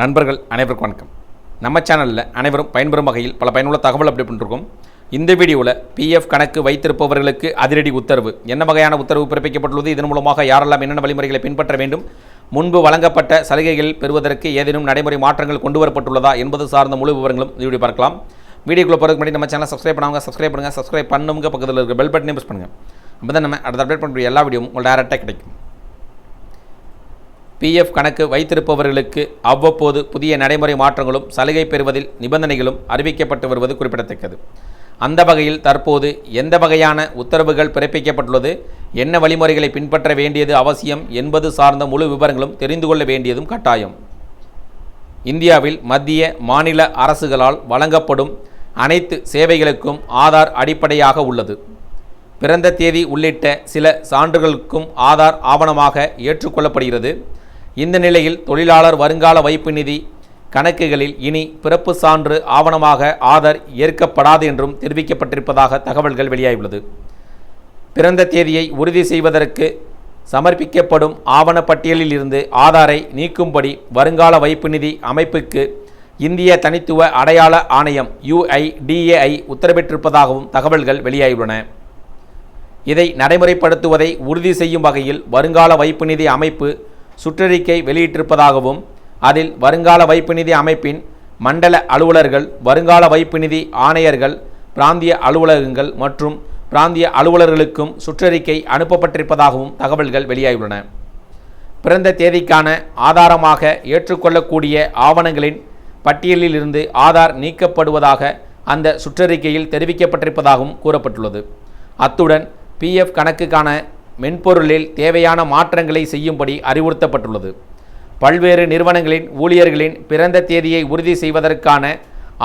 நண்பர்கள் அனைவருக்கும் வணக்கம். நம்ம சேனலில் அனைவரும் பயன்பெறும் வகையில் பல பயனுள்ள தகவல் அப்படி பண்ணிருக்கோம். இந்த வீடியோவில் பிஎஃப் கணக்கு வைத்திருப்பவர்களுக்கு அதிரடி உத்தரவு. என்ன வகையான உத்தரவு பிறப்பிக்கப்பட்டுள்ளது? இதன் மூலமாக யாரெல்லாம் என்னென்ன வழிமுறைகளை பின்பற்ற வேண்டும்? முன்பு வழங்கப்பட்ட சலுகைகள் பெறுவதற்கு ஏதேனும் நடைமுறை மாற்றங்கள் கொண்டு வரப்பட்டுள்ளதா என்பது சார்ந்த முழு விவரங்களும் வீடியோ பார்க்கலாம். வீடியோக்குள்ளே போகிறதுக்கு முன்னாடி நம்ம சேனலை சப்ஸ்கிரைப் பண்ணாங்க சப்ஸ்கிரைப் பண்ணுங்கள் சப்ஸ்கிரைப் பண்ணுங்க பக்கத்தில் இருக்க பெல் பட்டனையும் ப்ரெஸ் பண்ணுங்கள் அப்போ தான் நம்ம அடுத்த அப்டேட் பண்ணக்கூடிய எல்லா வீடியோவும் உங்களுக்கு டேரெக்டாக கிடைக்கும். பிஎஃப் கணக்கு வைத்திருப்பவர்களுக்கு அவ்வப்போது புதிய நடைமுறை மாற்றங்களும் சலுகை பெறுவதில் நிபந்தனைகளும் அறிவிக்கப்பட்டு வருவது குறிப்பிடத்தக்கது. அந்த வகையில் தற்போது எந்த வகையான உத்தரவுகள் பிறப்பிக்கப்பட்டுள்ளது என்ன வழிமுறைகளை பின்பற்ற வேண்டியது அவசியம் என்பது சார்ந்த முழு விவரங்களும் தெரிந்து கொள்ள வேண்டியதும் கட்டாயம். இந்தியாவில் மத்திய மாநில அரசுகளால் வழங்கப்படும் அனைத்து சேவைகளுக்கும் ஆதார் அடிப்படையாக உள்ளது. பிறந்த தேதி உள்ளிட்ட சில சான்றுகளுக்கும் ஆதார் ஆவணமாக ஏற்றுக்கொள்ளப்படுகிறது. இந்த நிலையில் தொழிலாளர் வருங்கால வைப்பு நிதி கணக்குகளில் இனி பிறப்பு சான்று ஆவணமாக ஆதார் ஏற்கப்படாது என்றும் தெரிவிக்கப்பட்டிருப்பதாக தகவல்கள் வெளியாகியுள்ளது. பிறந்த தேதியை உறுதி செய்வதற்கு சமர்ப்பிக்கப்படும் ஆவணப்பட்டியலில் இருந்து ஆதாரை நீக்கும்படி வருங்கால வைப்பு நிதி அமைப்புக்கு இந்திய தனித்துவ அடையாள ஆணையம் யுஐடிஏஐ உத்தரவிட்டிருப்பதாகவும் தகவல்கள் வெளியாகியுள்ளன. இதை நடைமுறைப்படுத்துவதை உறுதி செய்யும் வகையில் வருங்கால வைப்பு நிதி அமைப்பு சுற்றறிக்கை வெளியிட்டிருப்பதாகவும் அதில் வருங்கால வைப்பு நிதி அமைப்பின் மண்டல அலுவலர்கள் வருங்கால வைப்பு நிதி ஆணையர்கள் பிராந்திய அலுவலகங்கள் மற்றும் பிராந்திய அலுவலர்களுக்கும் சுற்றறிக்கை அனுப்பப்பட்டிருப்பதாகவும் தகவல்கள் வெளியாகியுள்ளன. பிறந்த தேதிக்கான ஆதாரமாக ஏற்றுக்கொள்ளக்கூடிய ஆவணங்களின் பட்டியலில் இருந்து ஆதார் நீக்கப்படுவதாக அந்த சுற்றறிக்கையில் தெரிவிக்கப்பட்டிருப்பதாகவும் கூறப்பட்டுள்ளது. அத்துடன் பிஎஃப் கணக்குக்கான மென்பொருளில் தேவையான மாற்றங்களை செய்யும்படி அறிவுறுத்தப்பட்டுள்ளது. பல்வேறு நிறுவனங்களின் ஊழியர்களின் பிறந்த தேதியை உறுதி செய்வதற்கான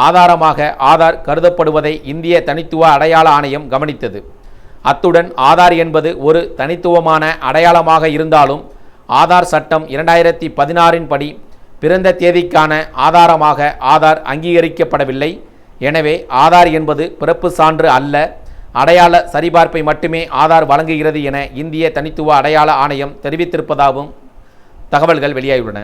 ஆதாரமாக ஆதார் கருதப்படுவதை இந்திய தனித்துவ அடையாள ஆணையம் கவனித்தது. அத்துடன் ஆதார் என்பது ஒரு தனித்துவமான அடையாளமாக இருந்தாலும் ஆதார் சட்டம் இரண்டாயிரத்தி பதினாறின் படி பிறந்த தேதிக்கான ஆதாரமாக ஆதார் அங்கீகரிக்கப்படவில்லை. எனவே ஆதார் என்பது பிறப்பு சான்று அல்ல அடையாள சரிபார்ப்பை மட்டுமே ஆதார் வழங்குகிறது என இந்திய தனித்துவ அடையாள ஆணையம் தெரிவித்திருப்பதாகவும் தகவல்கள் வெளியாகியுள்ளன.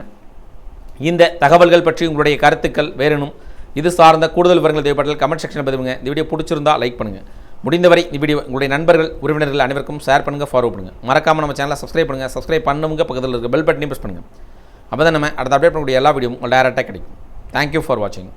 இந்த தகவல்கள் பற்றி உங்களுடைய கருத்துக்கள் வேறெனும் இது சார்ந்த கூடுதல் விவரங்கள் தேவைப்பட்டால் கமெண்ட் செக்ஷன் பதிவுங்க. இந்த வீடியோ பிடிச்சிருந்தா லைக் பண்ணுங்கள் முடிந்தவரை இந்த வீடியோ உங்களுடைய நண்பர்கள் உறவினர்கள் அனைவருக்கும் ஷேர் பண்ணுங்கள் ஃபாலோ பண்ணுங்கள் மறக்காமல் நம்ம சேனலை சப்ஸ்கிரைப் பண்ணுங்கள் சப்ஸ்கிரைப் பண்ணுங்க பக்கத்தில் இருக்க பெல் பட்டனையும் ப்ரெஸ் பண்ணுங்கள் அப்போ தான் நம்ம அடுத்த அப்டேட் பண்ணக்கூடிய எல்லா வீடியோவும் உங்களுக்கு டேரெக்டாக கிடைக்கும். தேங்க்யூ ஃபார் வாட்சிங்